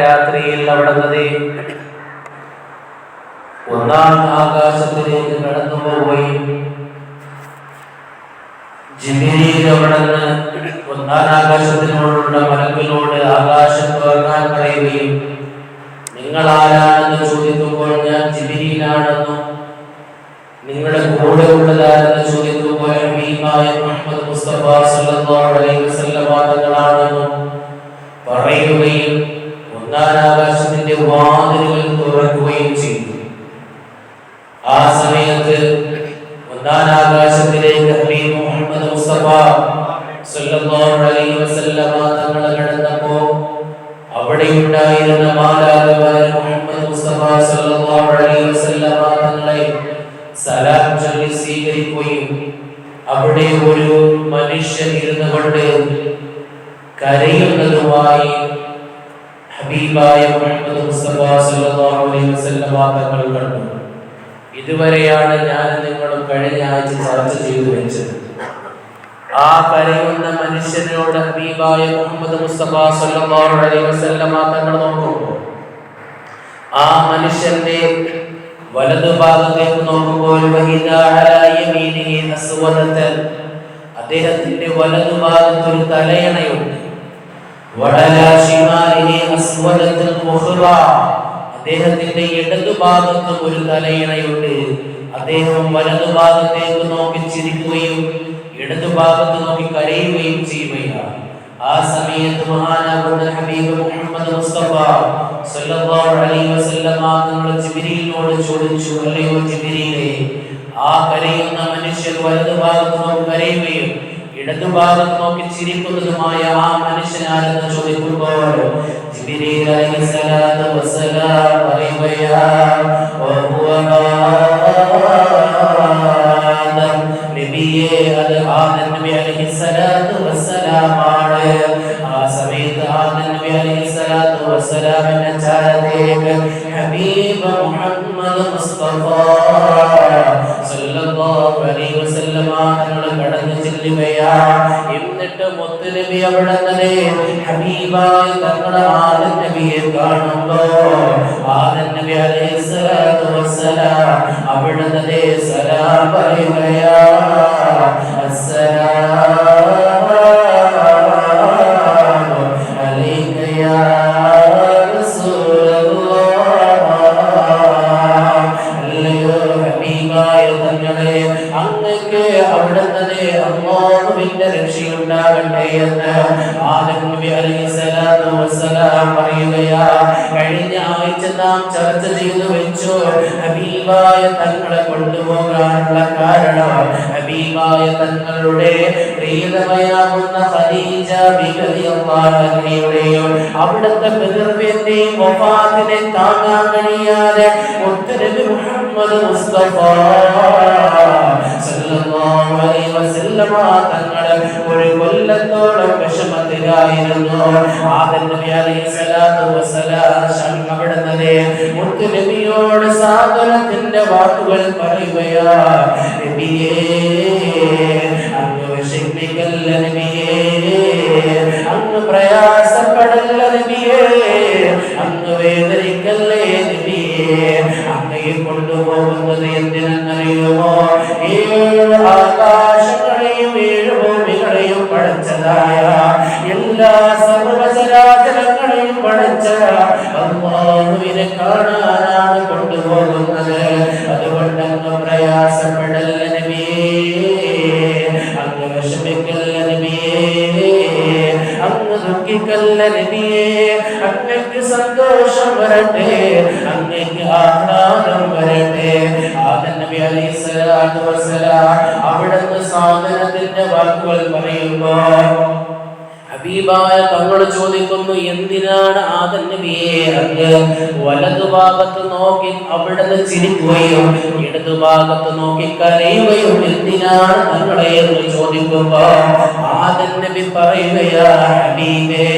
രാത്രിയിൽ അവിടുന്ന് ഒന്നാം ആകാശത്തിലേക്ക് കടന്നു പോവുകയും ഒന്നാം ആകാശത്തിനോടുള്ള മലക്കിനോട് ആകാശം തുറക്കാൻ പറയുകയും നിങ്ങൾ ആരാണെന്ന് ചോദിക്കുമ്പോൾ ഞാൻ ജിബിരിയിലാണെന്നും നിങ്ങളുടെ കൂടെ ഉള്ളതാരെന്ന് ചോദിക്കുമ്പോൾ ഹബീബായ മുഹമ്മദ് മുസ്തഫ സല്ലല്ലാഹു അലൈഹി പറയുകയും വാതിലുകൾ തുറക്കുകയും ചെയ്തു. സല്ലല്ലാഹു അലൈഹി അവിടെ മുഹമ്മദ് മുസ്തഫ സല്ലല്ലാഹു അലൈഹി തങ്ങളെ സലാം ചൊല്ലി സ്വീകരിക്കുകയും അവിടെ ഒരു മനുഷ്യൻ ഇരുന്നു കൊണ്ട് കരയുന്നതുമായി ഹബീബായ സല്ലല്ലാഹു അലൈഹി വസല്ലം കണ്ടു. ഇതുവരെയാണ് ഞാൻ നിങ്ങളും കഴിഞ്ഞ ആഴ്ച ചർച്ച ചെയ്തു വെച്ചത്. ആ കരയുന്ന മനുഷ്യനോട് ഹബീബായ മുഹമ്മദ് മുസ്തഫ സല്ലല്ലാഹു അലൈഹി വസല്ലം തങ്ങൾ നോക്കുമ്പോൾ ആ മനുഷ്യന്റെ വലതുഭാഗത്തേക്ക് നോക്കുമ്പോൾ അദ്ദേഹത്തിന്റെ വലതുഭാഗത്ത് ഒരു തലയണയുണ്ട്. അദ്ദേഹത്തിന്റെ ഇടതുഭാഗത്തും ഒരു തലയിണയുണ്ട്. അദ്ദേഹം വലതുഭാഗത്തേക്ക് നോക്കി ചിരിക്കുകയും ഇടതുഭാഗത്ത് നോക്കി കരയുകയും ചെയ്യുകയാണ്. ആ സമയത്ത് മഹാനാകുന്ന ഹബീബ് മുഹമ്മദ് മുസ്തഫ സല്ലല്ലാഹു അലൈഹി വസല്ലമ തങ്ങൾ ജിബ്രീലിനോട് ചോദിച്ചു അല്ലയോ ജിബ്രീലേ ആ കരയുന്ന മനുഷ്യൻ വലതുഭാഗത്ത് നോക്കി കരയുകയും ഇടതുഭാഗത്ത് നോക്കി ചിരിക്കുന്നതുമായ ആ മനുഷ്യനാരെന്ന് ചോദിക്കുമ്പോൾ ജിബ്രീൽ അലൈഹിസ്സലാത്തു വസ്സലാം പറയുകയാ വഹുവ ആദം നബിയെ അത് ആദം നബി അലൈഹിസ്സലാത്തു വസ്സലാമാണ്. ആ സമയത്ത് ആദം നബി അലൈഹിസ്സലാത്തു വസ്സലാമിന്റെ ചാരത്തേക്ക് ഹബീബ് മുഹമ്മദ് മുസ്തഫ സല്ലല്ലാഹു അലൈഹി വസല്ലമ തങ്ങൾ കടന്നു ചെല്ലുകയാ എന്നിട്ട് മുത്തുനബി അവിടെ തന്നെ ഹബീബായി തങ്ങളുടെ ആദം നബിയെ നബി അലൈഹി സ്വലാത്തു വസ്സലാം സലാം പറയുകയാ അസ്സലാമു ബിഗറിയുടെയും അവിടുത്തെ പിതൃവ്യന്റെയും വഫാത്തിനെ താങ്ങാൻ കഴിയാതെ മുത്തനബി മുഹമ്മദ് മുസ്തഫ സല്ലല്ലാഹു അലൈഹി വസല്ലമ തങ്ങൾ ഒരു കൊല്ലത്തോളം വിഷമത്തിലായിരുന്നു. ആദം നബി അലൈഹി സ്വലാത്തു വസ്സലാം അവിടുന്ന് മുത്തുനബിയോട് സാധനത്തിന്റെ വാക്കുകൾ പറയുകയാ നബിയേ വിഷമിക്കല്ല നബിയേ അങ്ങ് പ്രയാസപ്പെടല്ല നബിയേ അങ്ങ് വേദനിക്കല്ലേ നബിയേ അങ്ങയെ കൊണ്ടുപോകുന്നത് എന്തിനെന്നറിയുമോ? ഏഴ് ആകാശങ്ങളെയും ഏഴ് ഭൂമികളെയും പടച്ചതായ അങ്ങ് നബിയെ അങ്ങക്ക് സന്തോഷം വരട്ടെ അങ്ങക്ക് ആഹ്ലാദം വരട്ടെ. ആദം നബി അലൈഹി സ്വലാത്തു വസ്സലാം അവിടുന്ന് സാധനത്തിന്റെ വാക്കുകൾ പറയുമ്പോ ഹബീബായ തങ്ങൾ ചോദിക്കുന്നു എന്തിനാണ് ആദൻ നബിയെ അങ്ങ് വലതുഭാഗത്ത് നോക്കി അവിടെ നിന്ന് ചിരിക്കുകയും ഇടതുഭാഗത്ത് നോക്കി കരയുകയും എന്തിനാണ് തങ്ങളെ എന്ന് ചോദിക്കുമ്പോ ആദൻ നബി പറയുകയാ ഹബീബേ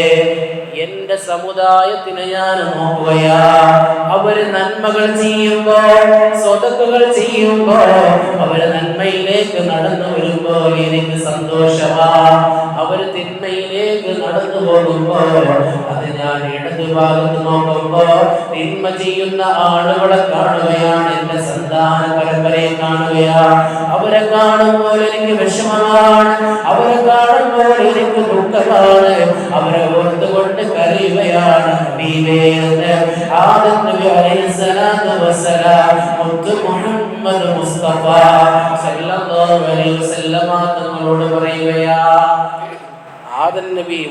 എന്റെ സമുദായത്തിന് ഞാൻ നോക്കുകയാ. അവർ നന്മകൾ ചെയ്യുമ്പോ സ്വതക്കുകൾ ചെയ്യുമ്പോ അവർ നന്മയിലേക്ക് നടന്നു വരുമ്പോ എനിക്ക് സന്തോഷമാ. അവർ തിന്മയിലേക്ക് നടന്നു പോകുമ്പോ അത് ഞാൻ ഇടതു ഭാഗത്ത് നോക്കുമ്പോ തിന്മ ചെയ്യുന്ന ആളുകളെ കാണുകയാണ് എന്റെ സന്താന പരമ്പരയെ കാണുകയാ. അവരെ കാണുമ്പോൾ എനിക്ക് വിഷമമാണ് അവരെ കാണുമ്പോൾ എനിക്ക് ദുഃഖമാണ്. അവരെ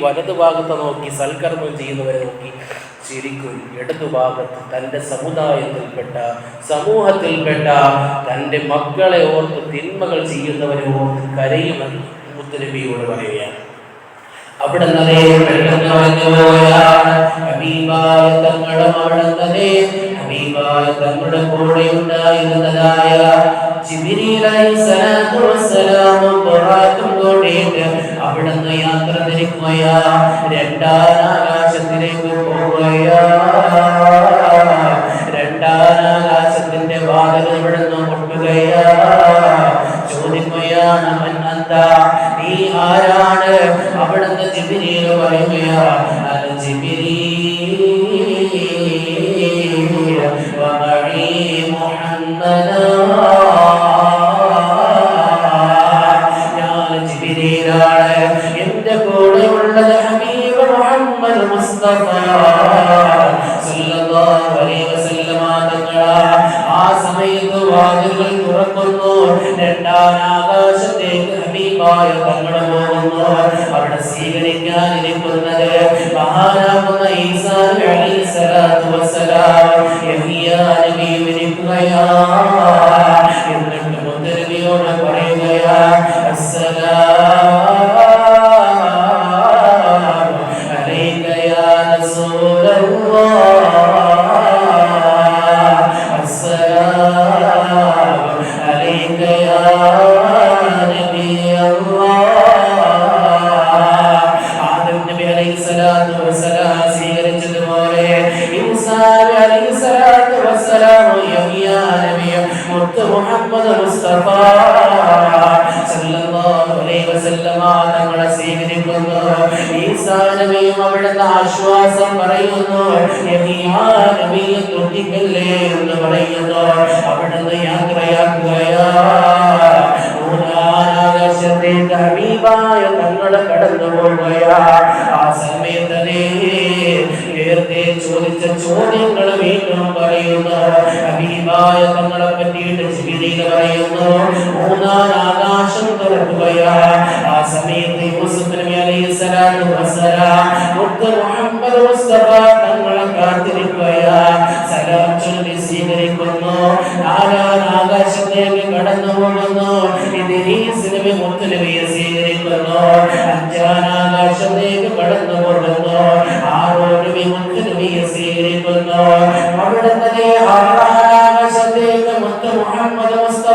വലതു ഭാഗത്ത് നോക്കി സൽക്കർമ്മം ചെയ്യുന്നവരെ നോക്കി. ശരിക്കും ഇടതുഭാഗത്ത് തന്റെ സമുദായത്തിൽപ്പെട്ട സമൂഹത്തിൽപ്പെട്ട തന്റെ മക്കളെ ഓർത്ത് തിന്മകൾ ചെയ്യുന്നവരെ ഓർത്ത് കരയുമെന്ന് മുത്തുനബിയോട് പറയുകയാണ്. അവിടെ നിന്നേ പെട്ടെന്ന് പറഞ്ഞു ഹബീബായ ഹബീബായ തങ്ങളുടെ കൂടെ ഉണ്ടായിരുന്നതായ അവിടുന്ന് യാത്ര തിരിക്കുക രണ്ടാം ആകാശത്തിലേക്ക് പോവുകയാ. രണ്ടാം ആകാശത്തിന്റെ വാതിൽ ഇവിടെ പോകുന്നു അവിടെ സ്വീകരിക്കാൻ ഇരിക്കുന്നത്. മഹാനാകുന്ന ഈസാ അലൈഹി സ്വലാത്തു വസ്സലാം യഹിയ നബി ഇരിക്കുകയാ മുഹമ്മദ് മുസ്തഫ. സല്ലല്ലാഹു അലൈഹി വസല്ലമ തങ്ങളെ സ്വീകരിക്കുന്നു. ഈസാ നബിയും അവിടുന്ന് ആശ്വാസം പറയുന്നു. യഹ്യ നബിയെ തൊട്ടിക്കല്ലേ എന്ന് പറയുന്നു. അവിടുന്ന് യാത്രയാക്കുകയാ. പോവുകയാ ആ സമയത്ത് നേരത്തെ ചോദ്യങ്ങൾ വീണ്ടും പറയുന്നു. ഹബീബായ തങ്ങളെ പറ്റിയിട്ട് ജിബിരിയിൽ പറയുന്നു. മൂന്നാം ആകാശം തുറക്കുകയാ. ആ സമയത്ത് യൂസുഫ് നബി അലൈഹി സ്വലാത്തു തങ്ങളെ കാത്തിരിക്കുകയാ. സലാം ചൊല്ലി സ്വീകരിക്കുന്നു. നാലാം ആകാശത്തേക്ക് കടന്നു പോകുന്നു മുത്ത് നബിയെ സ്വീകരിക്കുന്നു.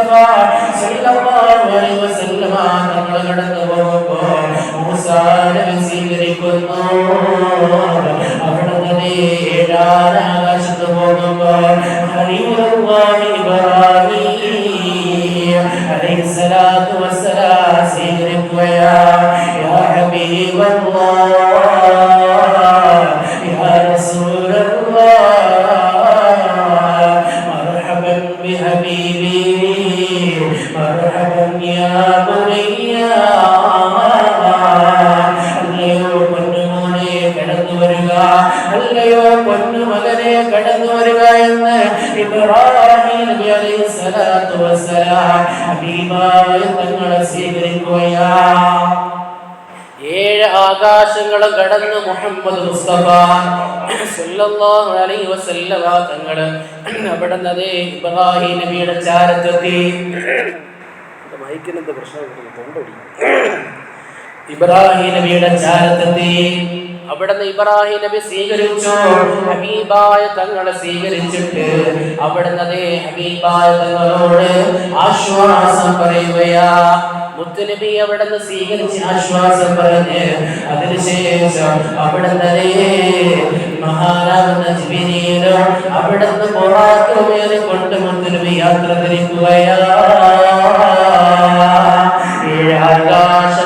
മുസ്തഫ സല്ലല്ലാഹു അലൈഹി വസല്ലമ തങ്ങൾ കടന്നു പോകുമ്പോൾ മൂസാ നബി സ്വീകരിക്കുന്നു. അവിടെ തന്നെ ഹബീബായ തങ്ങളെ സ്വീകരിക്കുകയാ. ഏഴ് ആകാശങ്ങളും കടന്ന് മുഹമ്മദ് മുസ്തഫ സല്ലല്ലാഹു അലൈഹി വസല്ലമ തങ്ങൾ അവിടെ അതേ ഇബ്രാഹിം നബിയുടെ ചാരത്തെത്തി. മൈക്കിനെന്ത് പ്രശ്നം? തൊണ്ടടി ഇബ്രാഹിം നബിയുടെ ചാരത്തെത്തി. അവിടുന്ന് ഇബ്രാഹിം നബി സ്വീകരിച്ചു. ഹബീബായ തങ്ങളെ സ്വീകരിച്ചിട്ട് അവിടുന്ന് അതേ ഹബീബായ തങ്ങളോട് ആശ്വാസം പറയുകയാ. മുത്തുനബി അവിടുന്ന് സ്വീകരിച്ച് ആശ്വാസം പറഞ്ഞ് അതിനുശേഷം അവിടുന്ന് ജിബിനിയിലും അവിടുന്ന് പോറാക്കുമേറി കൊണ്ട് മുത്തുനബി യാത്ര തിരിക്കുകയാ. ഏഴാകാശങ്ങളും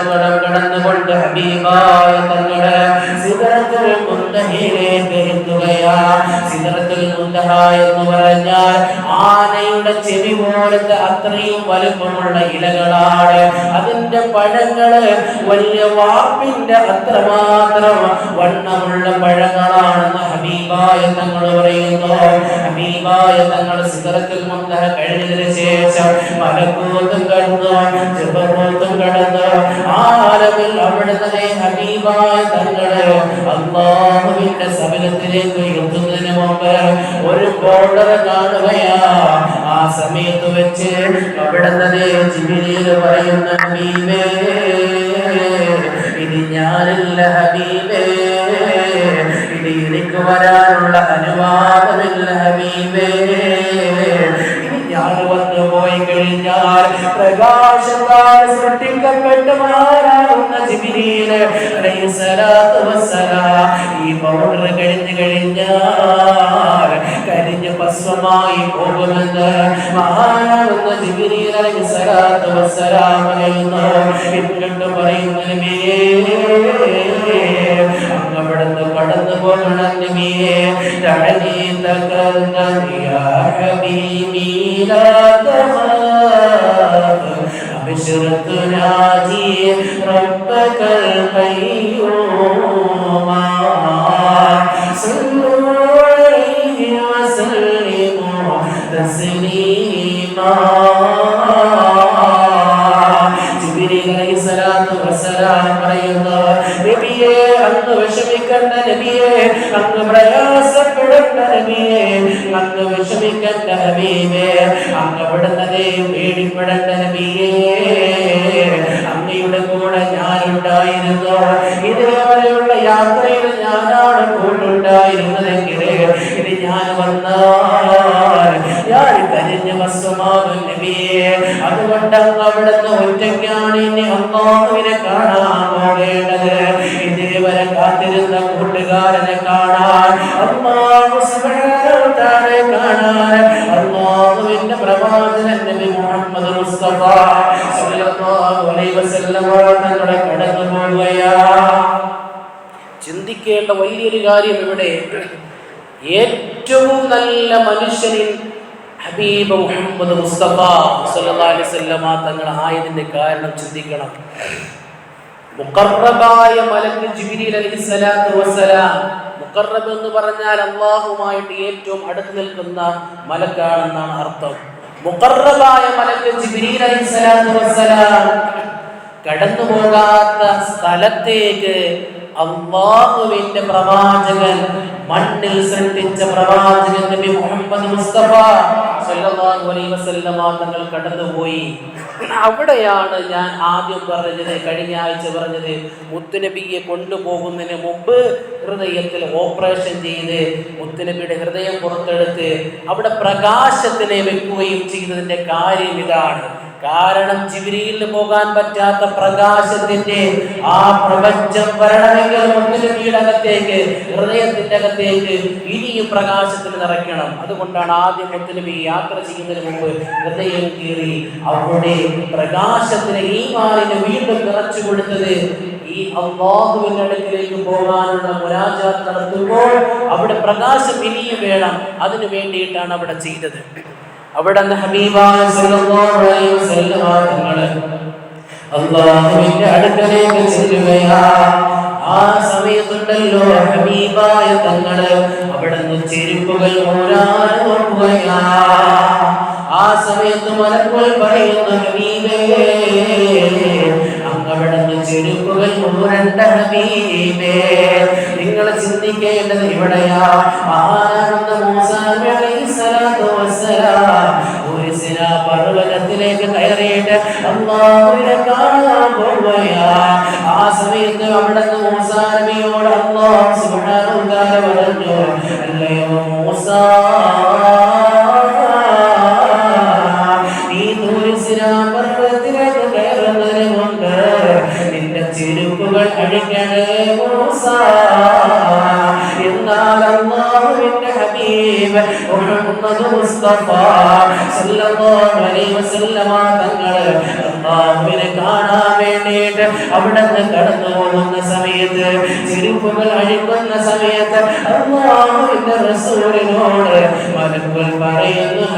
കടന്നുകൊണ്ട് ഹബീബായ തങ്ങൾ സിദറത്തുൽ മുന്തഹയിലേക്ക് എത്തുകയാ സിദറത്തുൽ മുന്തഹ എന്ന് പറഞ്ഞാൽ ആനയുടെ ചെവി പോലത്തെ അത്രയും വലുപ്പമുള്ള ഇലകളാണ്. അതിന്റെ പഴങ്ങൾ വലിയ വാപ്പിന്റെ അത്രമാത്രം വണ്ണമുള്ള പഴങ്ങളാണെന്ന് ഹബീബായ തങ്ങൾ പറയുന്നു. ഹബീബായ തങ്ങൾ സിദറത്തിൽ മുന്തഹ കഴിഞ്ഞതിന് ശേഷം മലക്കൂത്തും കടന്നു ജബറൂത്തും കടന്നു ആ അളവിൽ അവിടുത്തെ ഹബീബായ തങ്ങൾ അള്ളാഹുവിന്റെ സബലത്തിലേക്ക് എത്തുന്നതിന് മുമ്പ് ഒരു ബോർഡർ കാണുകയാ. സമയത്ത് വെച്ച് അവിടുന്ന് ജിബിലിയിൽ പറയുന്ന ഹബീബേ ഇത് ഞാനില്ല ഹബീബേ ഇനി എനിക്ക് വരാനുള്ള അനുവാദമില്ല ഹബീബേ. ഞാൻ വന്നു പോയി കഴിഞ്ഞാൽ പ്രകാശത്താൽ സൃഷ്ടിക്കപ്പെട്ട മാറാവുന്ന അലൈഹിസ്സലാത്തു ഈ പൗഡർ കഴിഞ്ഞു കഴിഞ്ഞാൽ കരിഞ്ഞ് ഭസ്മമായി പോകുമെന്ന് മഹാനാകുന്ന ജിബിരിയിൽ അലൈഹിസ്സലാത്തു വസ്സലാം പറയുന്നു എന്നിട്ട് പറയുന്ന നബിയേ അങ്ങ് അവിടുന്ന് കടന്നു പോകണം നബിയേ തഴനീ തകർന്ന യാ ഹബീബി ലാ തഖാഫ് أبشر تنادي അങ്ങ് അവിടുന്നതേ പേടിപ്പെടേണ്ട നബിയേ ചിന്തിക്കേണ്ട വലിയൊരു കാര്യം ഇവിടെ ഏറ്റവും നല്ല മനുഷ്യനിൽ ഹബീബ് മുഹമ്മദ് മുസ്തഫ വസല്ലമ തങ്ങൾ ആയതിന്റെ കാരണം ചിന്തിക്കണം. മുക്കറബായ മലക്ക് ജിബ്രീൽ അലൈഹിസ്സലാത്തു വസ്സലാം മുക്കറബ് എന്ന് പറഞ്ഞാൽ അള്ളാഹുമായിട്ട് ഏറ്റവും അടുത്ത് നിൽക്കുന്ന മലക്കാണെന്നാണ് അർത്ഥം. മുക്കറബായ മലക്ക് ജിബ്രീൽ അലൈഹിസ്സലാത്തു വസ്സലാം കടന്നു പോകാത്ത സ്ഥലത്തേക്ക് അള്ളാഹുവിന്റെ പ്രവാചകൻ മണ്ണിൽ സൃഷ്ടിച്ച പ്രവാചകൻ നബി മുഹമ്മദ് മുസ്തഫ സല്ലല്ലാഹു അലൈഹി വസല്ലമ തങ്ങൾ കടന്നുപോയി. അവിടെയാണ് ഞാൻ ആദ്യം പറഞ്ഞത് കഴിഞ്ഞ ആഴ്ച പറഞ്ഞത് മുത്തുനബിയെ കൊണ്ടുപോകുന്നതിന് മുമ്പ് ഹൃദയത്തിൽ ഓപ്പറേഷൻ ചെയ്ത് മുത്തുനബിയുടെ ഹൃദയം പുറത്തെടുത്ത് അവിടെ പ്രകാശത്തിനെ വെക്കുകയും ചെയ്തതിന്റെ കാര്യം ഇതാണ്. കാരണം ജിബിരിയിൽ പോകാൻ പറ്റാത്ത പ്രകാശത്തിന്റെ ആ പ്രപഞ്ചം വരണമെങ്കിൽ മുത്തുനബിയുടെ അകത്തേക്ക് ഹൃദയത്തിന്റെ അകത്തേക്ക് ഇനിയും പ്രകാശത്തിന് നിറയ്ക്കണം. അതുകൊണ്ടാണ് ആദ്യം മുത്തുനബി യാത്ര ചെയ്യുന്നതിന് മുമ്പ് ഹൃദയം കീറി അവരുടെ പ്രകാശത്തിന് ഈ മാറിന് വീണ്ടും നിറച്ചു കൊടുത്തത് ഈ അള്ളാഹുവിന്റെ അടുക്കിലേക്ക് പോകാനുള്ള മുരാജാത്ത് നടത്തുമ്പോൾ അവിടെ പ്രകാശം ഇനിയും വേണം. അതിനു വേണ്ടിയിട്ടാണ് അവിടെ ചെയ്തത്. അവിടെ ഹബീബായ സല്ലല്ലാഹു അലൈഹി തങ്ങളെ ആ ഹബീബായ ആ സമയത്ത് മലക്കുകൾ ഹബീബേ ഹബീബേ. ചിന്തിക്കേണ്ടത് ഇവിടെയാ. മഹാനാനന്ദ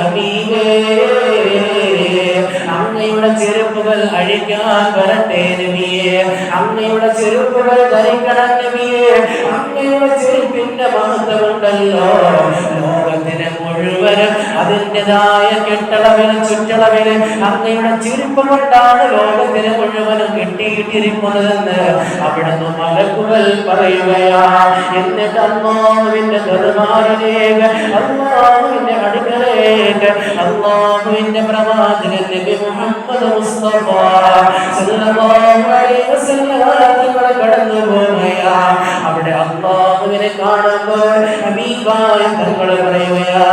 പറയുന്നു ഹബീബേ അങ്ങയുടെ ചെരുപ്പുകൾ അഴിക്കാൻ വരട്ടെ നബിയെ അങ്ങയുടെ ചെരുപ്പുകൾ ധരിക്കണം നബിയെ അങ്ങയുടെ ചെരുപ്പിന്റെ മഹത്വമുണ്ടല്ലോ. ലോകത്തിന് മുഴുവനും അതിന്റെതായ കെട്ടളവിന് ചുറ്റളവിന് അങ്ങയുടെ ചെരുപ്പ് കൊണ്ടാണ് ലോകത്തിന് മുഴുവനും കിട്ടിയിട്ടിരിക്കുന്നതെന്ന് അവിടുന്ന് മലക്കുകൾ പറയുകയാ. എന്നിട്ട് അമ്മാവിന്റെ ദർബാറിലേക്ക് അമ്മാവിന്റെ അടുക്കലേക്ക് അമ്മാവിന്റെ പ്രവാചകൻ നബി മുസ്തഫ സല്ലല്ലാഹു അലൈഹി വസല്ലം തങ്ങൾ കടന്നു പോവുകയാ അവിടെ അല്ലാഹുവിനെ കാണുമ്പോൾ ഹബീബായ തങ്ങൾ പറയുകയാ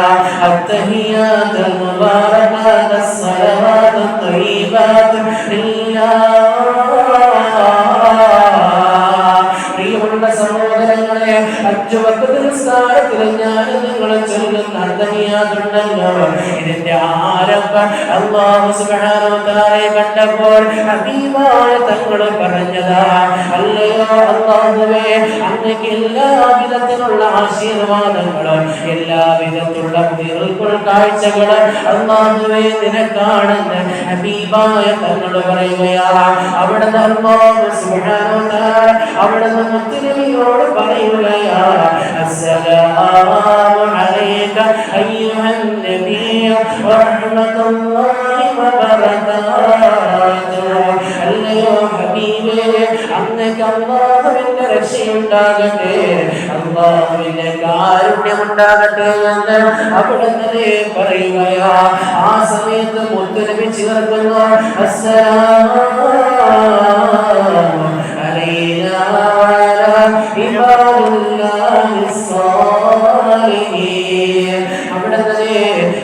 അത്തഹിയാത്തുൽ മുബാറകാത്ത് സ്വലവാത്തു ത്വയ്യിബാത്തു ലില്ലാഹ് പ്രിയമുള്ള സഹോദരങ്ങളെ അഞ്ചു വക്കത്ത് നിസ്കാരത്തിൽ ഞാൻ നിങ്ങൾ ചൊല്ലുന്ന അന്തഹിയാതുണ്ടല്ലോ ഇതിന്റെ ആരംഭം അള്ളാഹു സുബ്ഹാനഹു ഹബീബായ തങ്ങൾ പറഞ്ഞതാ അല്ലയോ അള്ളാഹുവേ അങ്ങക്ക് എല്ലാ വിധത്തിലുള്ള ആശീർവാദങ്ങളും എല്ലാ വിധത്തിലുള്ള ഉയർക്കുൾ കാഴ്ചകളും അള്ളാഹുവേ നിനക്കാണെന്ന് ഹബീബായ തങ്ങൾ പറയുകയാ അവിടെ അവിടുന്ന് മുത്തുനബിയോട് പറയുകയാ അസ്സലാമു അലൈക അയ്യുഹൻ നബി വറഹ്മത്തുള്ളാഹി വബറകാതുഹു. അങ്ങക്ക് അള്ളാഹുവിന്റെ രക്ഷയുണ്ടാകട്ടെ? അള്ളാഹുവിന്റെ കാരുണ്യം ഉണ്ടാകട്ടെ എന്ന് തന്നെ പറയുകയാ. ആ സമയത്ത് മുത്തലമി ചേർക്കുന്നു അസ്സലാം അലൈനാ ഇബാദുല്ലാഹി ഇവിടെ തന്നെ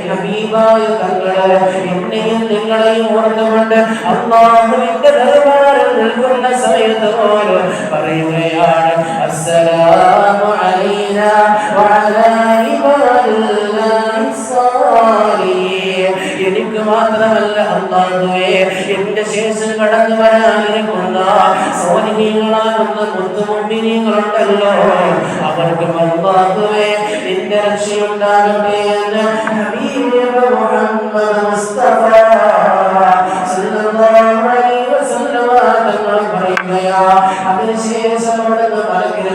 ഹബീബായ തങ്ങളെ എന്നെയും നിങ്ങളെയും ഓർത്തുകൊണ്ട് അള്ളാഹുവിന്റെ ദർബാറിൽ നിൽക്കുന്ന സമയത്ത് പോലും പറയുകയാണ് അസ്സലാമു അലൈനാ വഅലാ എനിക്ക് മാത്രമല്ല അള്ളാഹുവേ എന്റെ ശേഷം കടന്നു വരാനിരിക്കുന്ന സോനികളാകുന്ന മുത്തുമുണ്ടിനികളുണ്ടല്ലോ അവർക്ക് അള്ളാഹുവേ നിന്റെ രക്ഷയുണ്ടാകട്ടെ എന്ന് മുഹമ്മദ് മുസ്തഫ അതിനുശേഷം അവിടുന്ന് മലക്കിനെ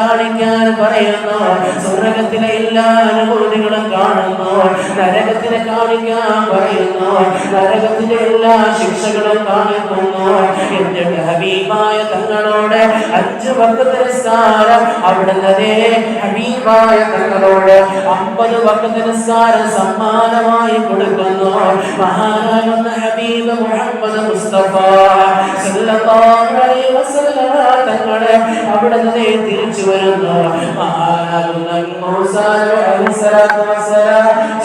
കാണിക്കാൻ പറയുന്നു. സ്വർഗത്തിലെ എല്ലാ അനുഭൂതികളും കാണുന്നു. നരകത്തിനെ കാണിക്കാൻ പറയുന്നു. നരകത്തിലെ എല്ലാ ശിക്ഷകളും കാണിക്കുന്നു എന്നിട്ട് ഹബീബായ തങ്ങളോട് അഞ്ച് വക്കത്ത് നിസ്കാരം അവിടുന്ന് ഹബീബായ തങ്ങളോട് അമ്പത് വക്കത്ത് നിസ്കാരം സമ്മാനമായി കൊടുക്കുന്നു. മഹാനാകുന്ന ഹബീബ് മുഹമ്മദ് മുസ്തഫ സല്ലല്ലാഹു അലൈഹി വസല്ലം തങ്ങളെ അവിടുന്ന് തിരിച്ചു വരുന്നു.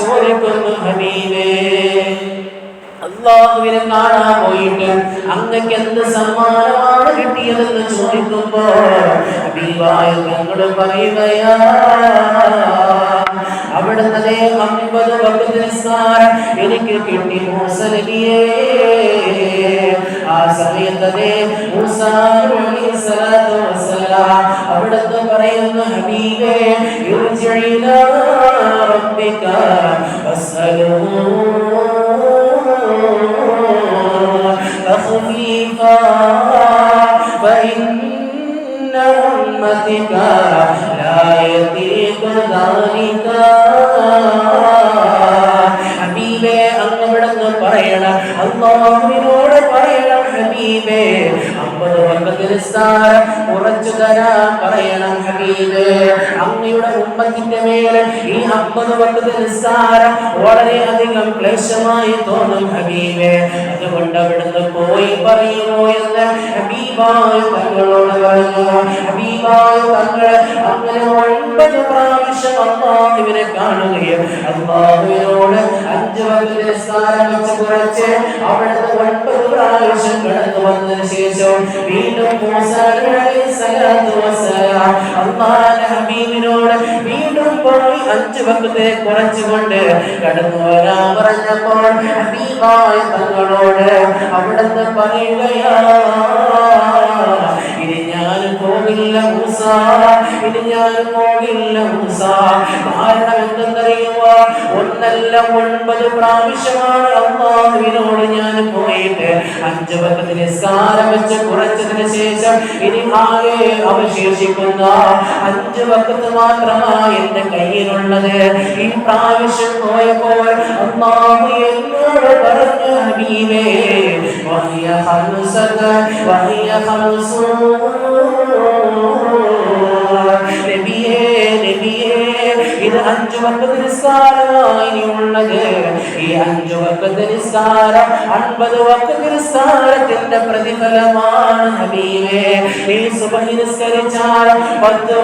ചോദിക്കുന്നു ഹബീബേ അള്ളാഹുവിനെ കാണാൻ പോയിട്ട് അങ്ങക്ക് എന്ത് സമ്മാനമാണ് കിട്ടിയതെന്ന് ചോദിക്കുമ്പോ ഹബീബായ തങ്ങൾ പറയുകയാ അവിടുന്ന് അമ്പത് വക്കത്ത് നിസ്സാരം എനിക്ക് കിട്ടി മൂസലബിയേ ആ സമയത്തതേ മൂസാ അലൈഹിസ്സലാത്തു വസ്സലാം അവിടുത്തെ പറയുന്ന ഹബീബേ ഇർജിഇ ഇലാ റബ്ബിക فاسألوه تخفيفا فإن أمتك لا يطيق ذلك ഹബീബേ അങ്ങ് ഇവിടുന്ന് പറയണം അള്ളാഹുവിനോട് പറയണം ഹബീബേ അമ്പത് വക്കത്ത് നിസ്സാരം കുറച്ചു പറയണം ഹബീബേ. അങ്ങയുടെ ഉമ്മത്തിന്റെ മേലെ ഈ അമ്പത് വക്കത്ത് നിസ്സാരം വളരെ അധികം ക്ലേശമായി തോന്നും ഹബീബേ. അതുകൊണ്ട് അവിടുന്ന് പോയി പറയുമോ എന്ന് ഹബീബായ തങ്ങളോട് പറഞ്ഞു. ഹബീബായ തങ്ങൾ അങ്ങനെ ഒൻപത് പ്രാവശ്യം അള്ളാഹുവിനെ കാണുകയും അള്ളാഹുവിനോട് അഞ്ച് വകുപ്പ് നിസ്കാരം വെച്ച് കുറച്ച് അവിടുന്ന് ഒൻപത് വന്നതിന് ശേഷം വീണ്ടും ഹബീബിനോട് വീണ്ടും പോയി അഞ്ച് വക്കത്തെ കുറച്ചുകൊണ്ട് കടന്നു വരാൻ പറഞ്ഞപ്പോൾ ഹബീബായ തങ്ങളോട് അവിടുന്ന് പറയുകയാ ഞാൻ പോകില്ല മൂസ. ഇനി ഞാൻ പോകില്ല കാരണം എന്തെന്നറിയുക ഒന്നല്ല ഒൻപത് പ്രാവശ്യമാണ് അമ്മാവിനോട് ഞാൻ പോയിട്ട്. അഞ്ച് പത്ത് നിസ്കാരം വെച്ച് കുറച്ചതിന് ശേഷം ഇനി ആകെ അവശേഷിക്കുന്ന അഞ്ച് വക്കത്ത് മാത്രമാണ് എന്റെ കയ്യിലുള്ളത്. ഈ പ്രാവശ്യം പോയപ്പോൾ അമ്മാവ് എന്നോട് പറഞ്ഞു ഹബീബേ വഹിയ ഹംസത വഹിയ നബിയേ നബിയേ ഇത് അഞ്ചു വക്കത്ത് നിസ്കാരമായി ഈ അഞ്ചു വക്കത്ത് അൻപത് നിസ്കാരത്തിന്റെ പ്രതിഫലമാണ് ഹബീബേ ഈ സുബഹി നിസ്കരിച്ചാൽ പത്ത്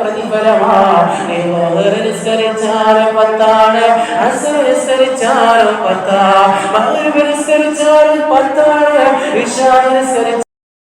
പ്രതിഫലമാണ്. നീ ലോഹർ നിസ്കരിച്ചാലും പത്താണ് അസർ നിസ്കരിച്ചാലും പത്താ. മഗ്രിബ് നിസ്കരിച്ചാലും പത്താണ്